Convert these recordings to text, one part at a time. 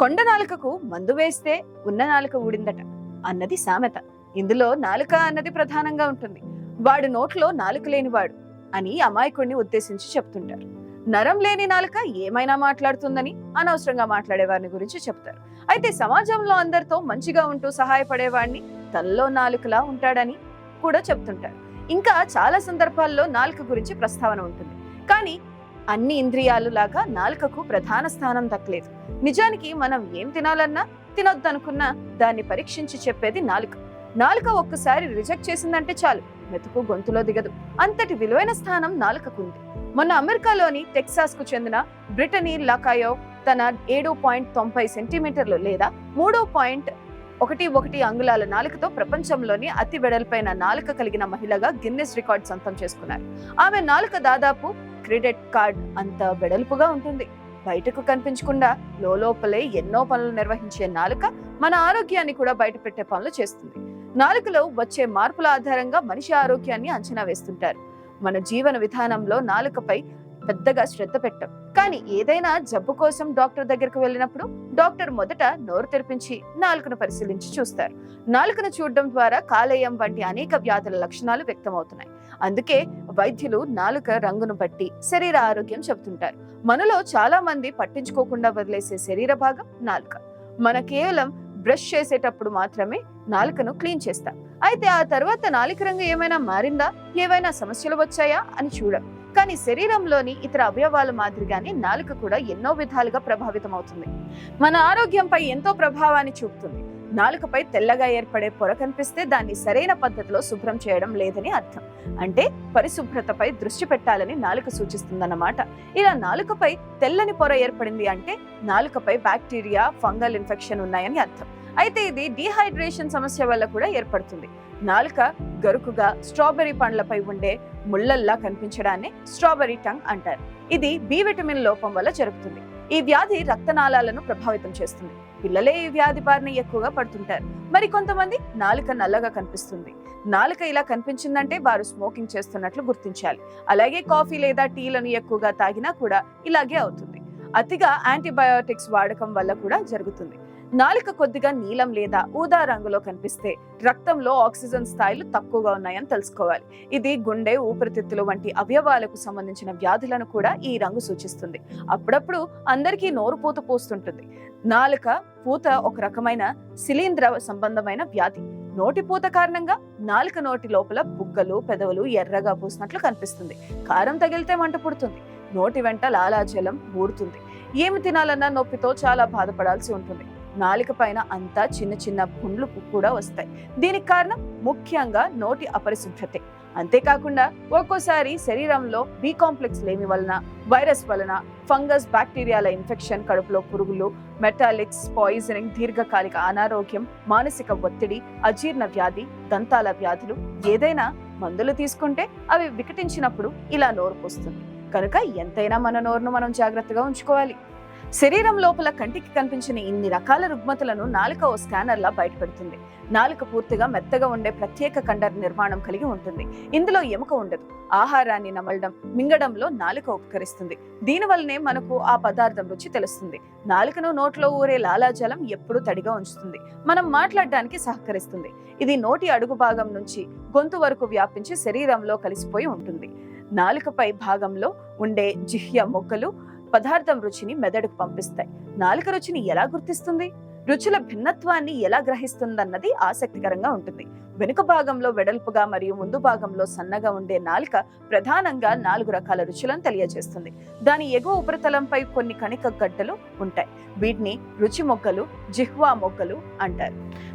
కొండ నాలుకకు మందు వేస్తే ఉన్న నాలుక ఊడిందట అన్నది సామెత. ఇందులో నాలుక అన్నది ప్రధానంగా ఉంటుంది. వాడు నోట్లో నాలుక లేనివాడు అని అమాయకుడిని ఉద్దేశించి చెప్తుంటారు. నరం లేని నాలుక ఏమైనా మాట్లాడుతుందని అనవసరంగా మాట్లాడేవారిని గురించి చెప్తారు. అయితే సమాజంలో అందరితో మంచిగా ఉంటూ సహాయపడేవాడిని తనలో నాలుకలా ఉంటాడని కూడా చెప్తుంటారు. ఇంకా చాలా సందర్భాల్లో నాలుక గురించి ప్రస్తావన ఉంటుంది. కానీ అన్ని ఇంద్రియాలు లాగా నాలుకకు ప్రధాన స్థానం దక్కలేదు. నిజానికి మనం ఏం తినాలన్నా తినొద్దనుకున్నా దాన్ని పరీక్షించి చెప్పేది నాలుక. నాలుక ఒక్కసారి రిజెక్ట్ చేసిందంటే చాలు మెతుకు గొంతులో దిగదు. అంతటి విలువైన స్థానం నాలుకకుంది. మొన్న అమెరికాలోని టెక్సాస్కు చెందిన బ్రిటనీ లకాయో తన ఏడు పాయింట్ తొంభై సెంటీమీటర్లు లేదా మూడు పాయింట్ ఒకటి ఒకటి అంగుళాల నాలుకతో ప్రపంచంలోని అతి వెడల్పైన నాలుక కలిగిన మహిళగా గిన్నెస్ రికార్డ్ సొంతం చేసుకున్నారు. ఆమె నాలుక దాదాపు క్రెడిట్ కార్డ్ అంత వెడల్పుగా ఉంటుంది. బయటకు కనిపించకుండా లోపలే ఎన్నో పనులు నిర్వహించే నాలుక మన ఆరోగ్యాన్ని కూడా బయట పెట్టే పనులు చేస్తుంది. నాలుకలో వచ్చే మార్పుల ఆధారంగా మనిషి ఆరోగ్యాన్ని అంచనా వేస్తుంటారు. మన జీవన విధానంలో నాలుకపై పెద్దగా శ్రద్ధ పెట్టం. కానీ ఏదైనా జబ్బు కోసం డాక్టర్ దగ్గరకు వెళ్ళినప్పుడు డాక్టర్ మొదట నోరు తెరిపించి నాలుకను పరిశీలించి చూస్తారు. నాలుకను చూడడం ద్వారా కాలేయం వంటి అనేక వ్యాధుల లక్షణాలు వ్యక్తమవుతున్నాయి. అందుకే వైద్యులు నాలుక రంగును బట్టి శరీర ఆరోగ్యం చెబుతుంటారు. మనలో చాలా మంది పట్టించుకోకుండా వదిలేసే శరీర భాగం నాలుక. మన కేవలం బ్రష్ చేసేటప్పుడు మాత్రమే నాలుకను క్లీన్ చేస్తాం. అయితే ఆ తర్వాత నాలుక రంగు ఏమైనా మారిందా? ఏవైనా సమస్యలు వచ్చాయా? అని చూడం. కానీ శరీరంలోని ఇతర అవయవాల మాదిరిగానే నాలుక కూడా ఎన్నో విధాలుగా ప్రభావితం అవుతుంది మన ఆరోగ్యంపై ఎంతో ప్రభావాన్ని చూపుతుంది. నాలుకపై తెల్లగా ఏర్పడే పొర కనిపిస్తే దాన్ని సరైన పద్ధతిలో శుభ్రం చేయడం లేదని అర్థం. అంటే పరిశుభ్రతపై దృష్టి పెట్టాలని నాలుక సూచిస్తుందన్నమాట. ఇలా నాలుకపై తెల్లని పొర ఏర్పడింది అంటే నాలుకపై బ్యాక్టీరియా ఫంగల్ ఇన్ఫెక్షన్ ఉన్నాయని అర్థం. అయితే ఇది డీహైడ్రేషన్ సమస్య వల్ల కూడా ఏర్పడుతుంది. నాలుక గరుకుగా స్ట్రాబెర్రీ పండ్లపై ఉండే ముళ్ళల్లా కనిపించడాన్ని స్ట్రాబెర్రీ టంగ్ అంటారు. ఇది బి విటమిన్ లోపం వల్ల జరుగుతుంది. ఈ వ్యాధి రక్తనాళాలను ప్రభావితం చేస్తుంది. పిల్లలే ఈ వ్యాధి బారిన ఎక్కువగా పడుతుంటారు. మరి కొంతమంది నాలుక నల్లగా కనిపిస్తుంది. నాలుక ఇలా కనిపించిందంటే వారు స్మోకింగ్ చేస్తున్నట్లు గుర్తించాలి. అలాగే కాఫీ లేదా టీలను ఎక్కువగా తాగినా కూడా ఇలాగే అవుతుంది. అతిగా యాంటీబయోటిక్స్ వాడకం వల్ల కూడా జరుగుతుంది. నాలుక కొద్దిగా నీలం లేదా ఊదా రంగులో కనిపిస్తే రక్తంలో ఆక్సిజన్ స్థాయిలు తక్కువగా ఉన్నాయని తెలుసుకోవాలి. ఇది గుండె ఊపిరితిత్తులు వంటి అవయవాలకు సంబంధించిన వ్యాధులను కూడా ఈ రంగు సూచిస్తుంది. అప్పుడప్పుడు అందరికీ నోరు పూత పోస్తుంటుంది. నాలుక పూత ఒక రకమైన శిలీంద్ర సంబంధమైన వ్యాధి. నోటి పూత కారణంగా నాలుక నోటి లోపల బుగ్గలు పెదవులు ఎర్రగా పూసినట్లు కనిపిస్తుంది. కారం తగిలితే మంట పుడుతుంది. నోటి వెంట లాలాజలం ఊడుతుంది ఏమి తినాలన్నా నొప్పితో చాలా బాధపడాల్సి ఉంటుంది. నాలుక పైన అంతా చిన్న చిన్న పుండ్లు కూడా వస్తాయి. దీనికి కారణం ముఖ్యంగా నోటి అపరిశుభ్రతే. అంతేకాకుండా ఒక్కోసారి శరీరంలో బి కాంప్లెక్స్ లేమి వలన వైరస్ వలన ఫంగస్ బ్యాక్టీరియాల ఇన్ఫెక్షన్ కడుపులో పురుగులు మెటాలిక్స్ పాయిజనింగ్ దీర్ఘకాలిక అనారోగ్యం మానసిక ఒత్తిడి అజీర్ణ వ్యాధి దంతాల వ్యాధులు ఏదైనా మందులు తీసుకుంటే అవి వికటించినప్పుడు ఇలా నోరు పోస్తుంది. కనుక ఎంతైనా మన నోరును మనం జాగ్రత్తగా ఉంచుకోవాలి. శరీరం లోపల కంటికి కనిపించిన ఇన్ని రకాల రుగ్మతలను నాలుక ఓ స్కానర్లా బయటపెడుతుంది. నాలుక పూర్తిగా మెత్తగా ఉండే ప్రత్యేక కండర నిర్మాణం కలిగి ఉంటుంది. ఇందులో ఎముక ఉండదు. ఆహారాన్ని నమలడం మింగడంలో నాలుక ఉపకరిస్తుంది. దీనివల్లనే మనకు ఆ పదార్థం రుచి తెలుస్తుంది. నాలుకను నోట్లో ఊరే లాలాజలం ఎప్పుడూ తడిగా ఉంచుతుంది. మనం మాట్లాడడానికి సహకరిస్తుంది. ఇది నోటి అడుగు భాగం నుంచి గొంతు వరకు వ్యాపించి శరీరంలో కలిసిపోయి ఉంటుంది. నాలుకపై భాగంలో ఉండే జిహ్య మొక్కలు పదార్థం రుచిని మెదడుకు పంపిస్తాయి. నాలుక రుచిని ఎలా గుర్తిస్తుంది? రుచుల భిన్నత్వాన్ని ఎలా గ్రహిస్తుందన్నది ఆసక్తికరంగా ఉంటుంది. వెనుక భాగంలో వెడల్పుగా మరియు ముందు భాగంలో సన్నగా ఉండే నాలుక ప్రధానంగా నాలుగు రకాల రుచులను తెలియజేస్తుంది. దాని ఎగువ ఉపరితలంపై కొన్ని కణిక గడ్డలు ఉంటాయి. వీటిని రుచి మొగ్గలు జిహ్వా మొగ్గలు అంటారు.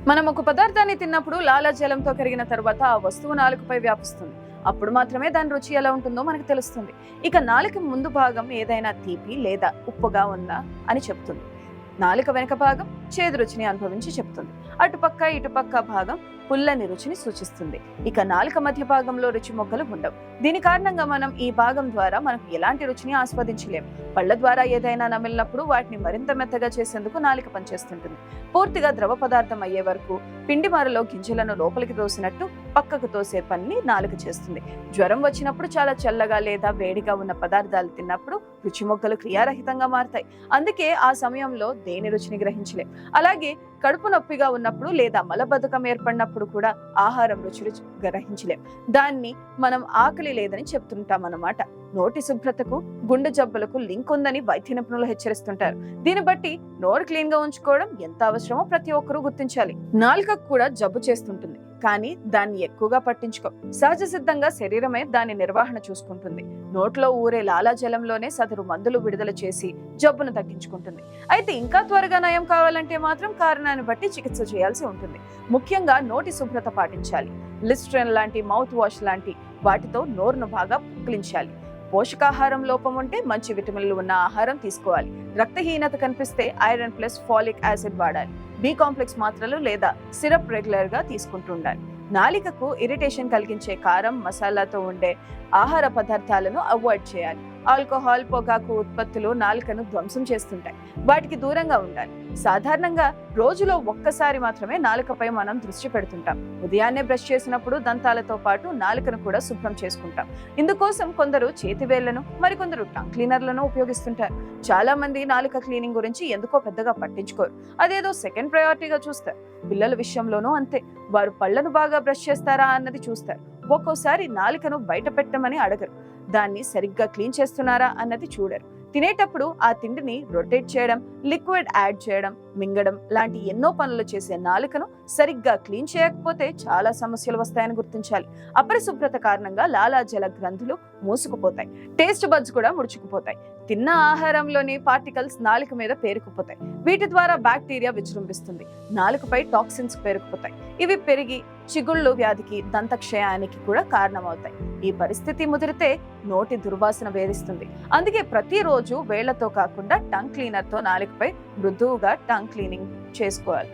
మనం ఒక పదార్థాన్ని తిన్నప్పుడు లాలాజలంతో కరిగిన తర్వాత ఆ వస్తువు నాలుకపై వ్యాపిస్తుంది. అప్పుడు మాత్రమే దాని రుచి ఎలా ఉంటుందో మనకు తెలుస్తుంది. ఇక నాలుక ముందు భాగం ఏదైనా తీపి లేదా ఉప్పుగా ఉందా అని చెప్తుంది. నాలుక వెనుక భాగం చేదు రుచిని అనుభవించి చెప్తుంది. అటుపక్క ఇటుపక్క భాగం పుల్లని రుచిని సూచిస్తుంది. ఇక నాలుక మధ్య భాగంలో రుచి మొగ్గలు ఉండవు. దీని కారణంగా మనం ఈ భాగం ద్వారా మనకు ఎలాంటి రుచిని ఆస్వాదించలేం. పళ్ళ ద్వారా ఏదైనా నమిలినప్పుడు వాటిని మరింత మెత్తగా చేసేందుకు నాలుక పనిచేస్తుంటుంది. పూర్తిగా ద్రవ పదార్థం అయ్యే వరకు పిండి మరలో గింజలను లోపలికి తోసినట్టు పక్కకు తోసే పనిని నాలుక చేస్తుంది. జ్వరం వచ్చినప్పుడు చాలా చల్లగా లేదా వేడిగా ఉన్న పదార్థాలు తిన్నప్పుడు రుచి మొగ్గలు క్రియారహితంగా మారతాయి. అందుకే ఆ సమయంలో దేని రుచిని గ్రహించలేం. అలాగే కడుపు నొప్పిగా ఉన్న ఏర్పడినప్పుడు లేదా మలబద్ధకం ఏర్పడినప్పుడు కూడా ఆహారం రుచి రుచి గ్రహించలేం. దాన్ని మనం ఆకలి లేదని చెప్తుంటాం అన్నమాట. నోటి శుభ్రతకు గుండె జబ్బులకు లింక్ ఉందని వైద్య నిపుణులు హెచ్చరిస్తుంటారు. దీన్ని బట్టి నోరు క్లీన్గా ఉంచుకోవడం ఎంత అవసరమో ప్రతి ఒక్కరూ గుర్తించాలి. నాలుకకు కూడా జబ్బు చేస్తుంటుంది. కానీ దాన్ని ఎక్కువగా పట్టించుకో. సహజ సిద్ధంగా శరీరమే దాని నిర్వహణ చూసుకుంటుంది. నోట్లో ఊరే లాలాజలంలోనే సదరు మందులు విడుదల చేసి జబ్బును తగ్గించుకుంటుంది. అయితే ఇంకా త్వరగా నయం కావాలంటే మాత్రం కారణాన్ని బట్టి చికిత్స చేయాల్సి ఉంటుంది. ముఖ్యంగా నోటి శుభ్రత పాటించాలి. లిస్ట్రెన్ లాంటి మౌత్ వాష్ లాంటి వాటితో నోరును బాగా పుక్లించాలి పోషకాహారం లోపం ఉంటే మంచి విటమిన్లు ఉన్న ఆహారం తీసుకోవాలి. రక్తహీనత కనిపిస్తే ఐరన్ ప్లస్ ఫాలిక్ యాసిడ్ వాడాలి. బి కాంప్లెక్స్ మాత్రలు లేదా సిరప్ రెగ్యులర్గా తీసుకుంటుండాలి నాలికకు ఇరిటేషన్ కలిగించే కారం మసాలాతో ఉండే ఆహార పదార్థాలను అవాయిడ్ చేయాలి. ఆల్కహాల్ పొగాకు ఉత్పత్తులు నాలుకను ధ్వంసం చేస్తుంటాయి. వాటికి దూరంగా ఉండాలి. సాధారణంగా రోజులో ఒక్కసారి మాత్రమే నాలుకపై మనం దృష్టి పెడుతుంటాం. ఉదయాన్నే బ్రష్ చేసినప్పుడు దంతాలతో పాటు నాలుకను కూడా శుభ్రం చేసుకుంటాం. ఇందుకోసం కొందరు చేతివేళ్ళను మరికొందరు టంగ్ క్లీనర్లను ఉపయోగిస్తుంటారు. చాలా మంది నాలుక క్లీనింగ్ గురించి ఎందుకో పెద్దగా పట్టించుకోరు. అదేదో సెకండ్ ప్రయారిటీగా చూస్తారు. పిల్లల విషయంలోనూ అంతే. వారు పళ్ళను బాగా బ్రష్ చేస్తారా అన్నది చూస్తారు. ఒక్కోసారి నాలుకను బయట పెట్టమని అడగరు. దాన్ని సరిగ్గా క్లీన్ చేస్తున్నారా అన్నది చూడరు. తినేటప్పుడు ఆ తిండిని రొటేట్ చేయడం లిక్విడ్ యాడ్ చేయడం మింగడం లాంటి ఎన్నో పనులు చేసే నాలుకను సరిగ్గా క్లీన్ చేయకపోతే చాలా సమస్యలు వస్తాయని గుర్తించాలి. అపరిశుభ్రత కారణంగా లాలాజల గ్రంథులు మూసుకుపోతాయి. టేస్ట్ బడ్స్ కూడా ముడుచుకుపోతాయి. తిన్న ఆహారంలోని పార్టికల్స్ నాలుక మీద పేరుకుపోతాయి. వీటి ద్వారా బ్యాక్టీరియా విజృంభిస్తుంది. నాలుకపై టాక్సిన్స్ పేరుకుపోతాయి. ఇవి పెరిగి చిగుళ్ళు వ్యాధికి దంతక్షయానికి కూడా కారణమవుతాయి. ఈ పరిస్థితి ముదిరితే నోటి దుర్వాసన వేధిస్తుంది. అందుకే ప్రతిరోజు వేళ్ళతో కాకుండా టంగ్ క్లీనర్తో నాలుకపై మృదువుగా టంగ్ క్లీనింగ్ చేసుకోవాలి.